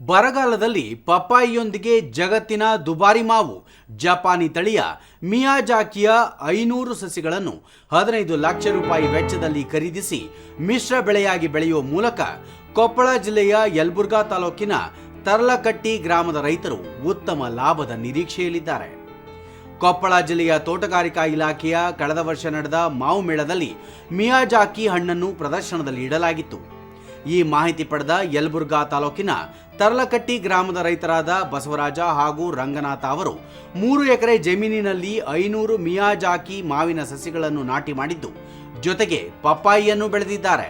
ಬರಗಾಲದಲ್ಲಿ ಪಪ್ಪಾಯಿಯೊಂದಿಗೆ ಜಗತ್ತಿನ ದುಬಾರಿ ಮಾವು. ಜಪಾನಿ ತಳಿಯ ಮಿಯಾಜಾಕಿಯ ಐನೂರು ಸಸಿಗಳನ್ನು ಹದಿನೈದು ಲಕ್ಷ ರೂಪಾಯಿ ವೆಚ್ಚದಲ್ಲಿ ಖರೀದಿಸಿ ಮಿಶ್ರ ಬೆಳೆಯಾಗಿ ಬೆಳೆಯುವ ಮೂಲಕ ಕೊಪ್ಪಳ ಜಿಲ್ಲೆಯ ಯಲ್ಬುರ್ಗಾ ತಾಲೂಕಿನ ತರಲಕಟ್ಟಿ ಗ್ರಾಮದ ರೈತರು ಉತ್ತಮ ಲಾಭದ ನಿರೀಕ್ಷೆಯಲ್ಲಿದ್ದಾರೆ. ಕೊಪ್ಪಳ ಜಿಲ್ಲೆಯ ತೋಟಗಾರಿಕಾ ಇಲಾಖೆಯ ಕಳೆದ ವರ್ಷ ನಡೆದ ಮಾವು ಮೇಳದಲ್ಲಿ ಮಿಯಾಜಾಕಿ ಹಣ್ಣನ್ನು ಪ್ರದರ್ಶನದಲ್ಲಿ ಇಡಲಾಗಿತ್ತು. ಈ ಮಾಹಿತಿ ಪಡೆದ ಯಲಬುರ್ಗಾ ತಾಲೂಕಿನ ತರಲಕಟ್ಟಿ ಗ್ರಾಮದ ರೈತರಾದ ಬಸವರಾಜ ಹಾಗೂ ರಂಗನಾಥ ಅವರು ಮೂರು ಎಕರೆ ಜಮೀನಿನಲ್ಲಿ ಐನೂರು ಮಿಯಾಜಾಕಿ ಮಾವಿನ ಸಸಿಗಳನ್ನು ನಾಟಿ ಮಾಡಿದ್ದು ಜೊತೆಗೆ ಪಪ್ಪಾಯಿಯನ್ನು ಬೆಳೆದಿದ್ದಾರೆ.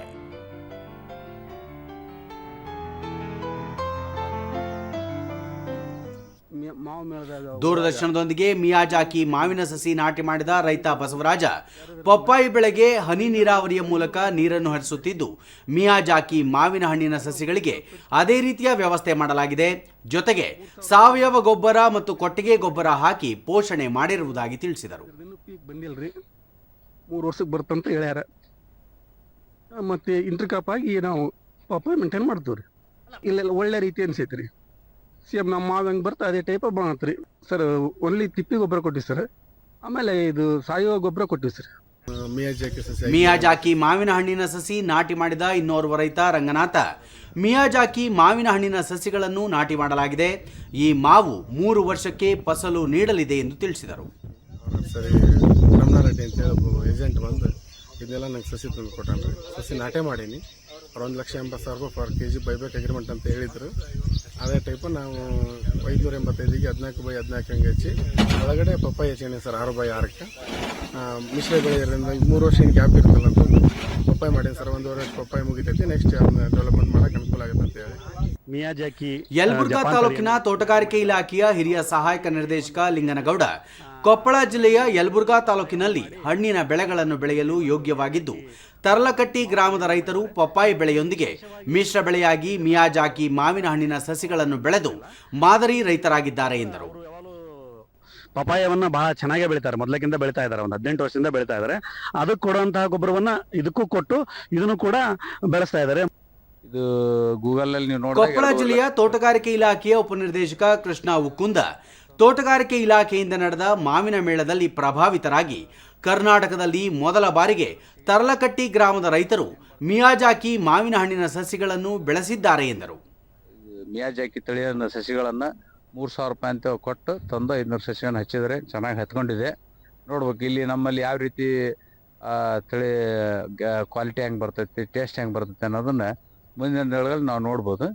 ದೂರದರ್ಶನದೊಂದಿಗೆ ಮಿಯಾಜಾಕಿ ಮಾವಿನ ಸಸಿ ನಾಟಿ ಮಾಡಿದ ರೈತ ಬಸವರಾಜ. ಪಪ್ಪಾಯಿ ಬೆಳೆಗೆ ಹನಿ ನೀರಾವರಿಯ ಮೂಲಕ ನೀರನ್ನು ಹರಿಸುತ್ತಿದ್ದು ಮಿಯಾಜಾಕಿ ಮಾವಿನ ಹಣ್ಣಿನ ಸಸಿಗಳಿಗೆ ಅದೇ ರೀತಿಯ ವ್ಯವಸ್ಥೆ ಮಾಡಲಾಗಿದೆ. ಜೊತೆಗೆ ಸಾವಯವ ಗೊಬ್ಬರ ಮತ್ತು ಕೊಟ್ಟಿಗೆ ಗೊಬ್ಬರ ಹಾಕಿ ಪೋಷಣೆ ಮಾಡಿರುವುದಾಗಿ ತಿಳಿಸಿದರು. ಮೂರು ವರ್ಷಕ್ಕೆ ಬರ್ತಂತ ಹೇಳ್ಯಾರ. ಮತ್ತೆ ಇಂಟರ್ ಕಾಪ್ ಆಗಿ ನಾವು ಪಾಪ ಮೇಂಟೈನ್ ಮಾಡ್ತೀವಿ ರೀ ಇಲ್ಲೆಲ್ಲ ಒಳ್ಳೆ ರೀತಿ ಅನ್ಸೈತೆ ರೀ ಸೇಮ್ ನಮ್ಮ ಮಾವು ಹೆಂಗೆ ಬರ್ತಾ ಅದೇ ಟೈಪ್ ಬಂತು ರೀ. ಸರ್ ಓನ್ಲಿ ತಿಪ್ಪಿ ಗೊಬ್ಬರ ಕೊಟ್ಟಿವಿ ಸರ್ ಆಮೇಲೆ ಇದು ಸಾವಯವ ಗೊಬ್ಬರ ಕೊಟ್ಟಿವಿ ಸರ್ ಮಿಯಾಜಾಕಿ ಸಸಿ ಮಿಯಾಜಾಕಿ ಮಾವಿನ ಹಣ್ಣಿನ ಸಸಿ ನಾಟಿ ಮಾಡಿದ ಇನ್ನೋರ್ವ ರೈತ ರಂಗನಾಥ. ಮಿಯಾಜಾಕಿ ಮಾವಿನ ಹಣ್ಣಿನ ಸಸಿಗಳನ್ನು ನಾಟಿ ಮಾಡಲಾಗಿದೆ. ಈ ಮಾವು ಮೂರು ವರ್ಷಕ್ಕೆ ಫಸಲು ನೀಡಲಿದೆ ಎಂದು ತಿಳಿಸಿದರು. ಸರಿ ರಮಣಾರೆಡ್ಡಿ ಅಂತ ಹೇಳಿ ಒಬ್ಬ ಏಜೆಂಟ್ ಬಂದು ಇದನ್ನೆಲ್ಲ ನಂಗೆ ಸಸಿ ತಂದು ಕೊಟ್ಟಾನ ಸಸಿ ನಾಟೆ ಮಾಡೀನಿ. ಅವ್ರು ಒಂದು ಲಕ್ಷ ಎಂಬತ್ತು ಸಾವಿರ ರೂಪಾಯಿ per K G buyback agreement ಅಂತ ಹೇಳಿದ್ರು. ಅದೇ ಟೈಪ್ ನಾವು ಐದುನೂರ ಎಂಬತ್ತೈದಿಗೆ ಹದಿನಾಲ್ಕು ಬೈ ಹದಿನಾಲ್ಕು ಹಂಗೆ ಹಚ್ಚಿ, ಒಳಗಡೆ ಪಪ್ಪಾಯಿ ಹಚ್ಚಿನಿ ಸರ್, ಆರು ಬೈ ಆರಕ್ಕೆ. ಮಿಶ್ರ ಬೆಳೆಯೋದ್ರಿಂದ ಈಗ ಮೂರು ವರ್ಷ ಗ್ಯಾಪ್ ಇರ್ತಲ್ಲ ಪಪ್ಪಾಯಿ ಮಾಡೀನಿ ಸರ್, ಒಂದೂವರೆ ವರ್ಷ ಪಪ್ಪಾಯಿ ಮುಗಿತೈತಿ ನೆಕ್ಸ್ಟ್ ಅದನ್ನ ಡೆವಲಪ್ಮೆಂಟ್ ಮಾಡಕ್ಕೆ ಅನುಕೂಲ ಆಗುತ್ತೆ ಅಂತ ಹೇಳಿ ಮಿಯಾಜಾಕಿ ಯಲಬುರ್ಗಾ ತಾಲೂಕಿನ ತೋಟಗಾರಿಕೆ ಇಲಾಖೆಯ ಹಿರಿಯ ಸಹಾಯಕ ನಿರ್ದೇಶಕ ಲಿಂಗನಗೌಡ ಕೊಪ್ಪಳ ಜಿಲ್ಲೆಯ ಯಲಬುರ್ಗಾ ತಾಲೂಕಿನಲ್ಲಿ ಹಣ್ಣಿನ ಬೆಳೆಗಳನ್ನು ಬೆಳೆಯಲು ಯೋಗ್ಯವಾಗಿದ್ದು ತರಲಕಟ್ಟಿ ಗ್ರಾಮದ ರೈತರು ಪಪ್ಪಾಯಿ ಬೆಳೆಯೊಂದಿಗೆ ಮಿಶ್ರ ಬೆಳೆಯಾಗಿ ಮಿಯಾಜಾಕಿ ಮಾವಿನ ಹಣ್ಣಿನ ಸಸಿಗಳನ್ನು ಬೆಳೆದು ಮಾದರಿ ರೈತರಾಗಿದ್ದಾರೆ ಎಂದರು. ಪಪಾಯವನ್ನು ಬಹಳ ಚೆನ್ನಾಗಿ ಬೆಳಿತಾರೆ. ಮೊದಲಕ್ಕಿಂತ ಬೆಳಿತಾ ಇದ್ದಾರೆ. ಒಂದು ಹದಿನೆಂಟು ವರ್ಷದಿಂದ ಬೆಳಿತಾ ಇದ್ದಾರೆ. ಅದಕ್ಕೆ ಕೊಡುವಂತಹ ಗೊಬ್ಬರವನ್ನು ಇದಕ್ಕೂ ಕೊಟ್ಟು ಇದನ್ನು ಕೂಡ ಬೆಳೆಸ್ತಾ ಇದ್ದಾರೆ. ಇದು ಗೂಗಲ್ ಅಲ್ಲಿ ನೀವು ಕೊಪ್ಪಳ ನೋಡಿದಾಗ ಜಿಲ್ಲೆಯ ತೋಟಗಾರಿಕೆ ಇಲಾಖೆಯ ಉಪನಿರ್ದೇಶಕ ಕೃಷ್ಣ ಉಕ್ಕುಂದ ತೋಟಗಾರಿಕೆ ಇಲಾಖೆಯಿಂದ ನಡೆದ ಮಾವಿನ ಮೇಳದಲ್ಲಿ ಪ್ರಭಾವಿತರಾಗಿ ಕರ್ನಾಟಕದಲ್ಲಿ ಮೊದಲ ಬಾರಿಗೆ ತರಲಕಟ್ಟಿ ಗ್ರಾಮದ ರೈತರು ಮಿಯಾಜಾಕಿ ಮಾವಿನ ಹಣ್ಣಿನ ಸಸಿಗಳನ್ನು ಬೆಳೆಸಿದ್ದಾರೆ ಎಂದರು. ಮಿಯಾಜಾಕಿ ತಳಿಯ ಸಸಿಗಳನ್ನ ಮೂರು ಸಾವಿರ ರೂಪಾಯಿ ಅಂತ ಕೊಟ್ಟು ತಂದು ಐದ್ನೂರು ಸಸಿಗಳನ್ನು ಹಚ್ಚಿದರೆ ಚೆನ್ನಾಗಿ ಹತ್ಕೊಂಡಿದೆ. ನೋಡ್ಬೇಕು ಇಲ್ಲಿ ನಮ್ಮಲ್ಲಿ ಯಾವ ರೀತಿ ತಳಿ ಕ್ವಾಲಿಟಿ ಹೆಂಗ್ ಬರ್ತೈತಿ ಟೇಸ್ಟ್ ಹೆಂಗೆ ಬರ್ತೈತಿ ಅನ್ನೋದನ್ನ ಮುಂದಿನ ದಿನಗಳಲ್ಲಿ ನಾವು ನೋಡ್ಬೋದು.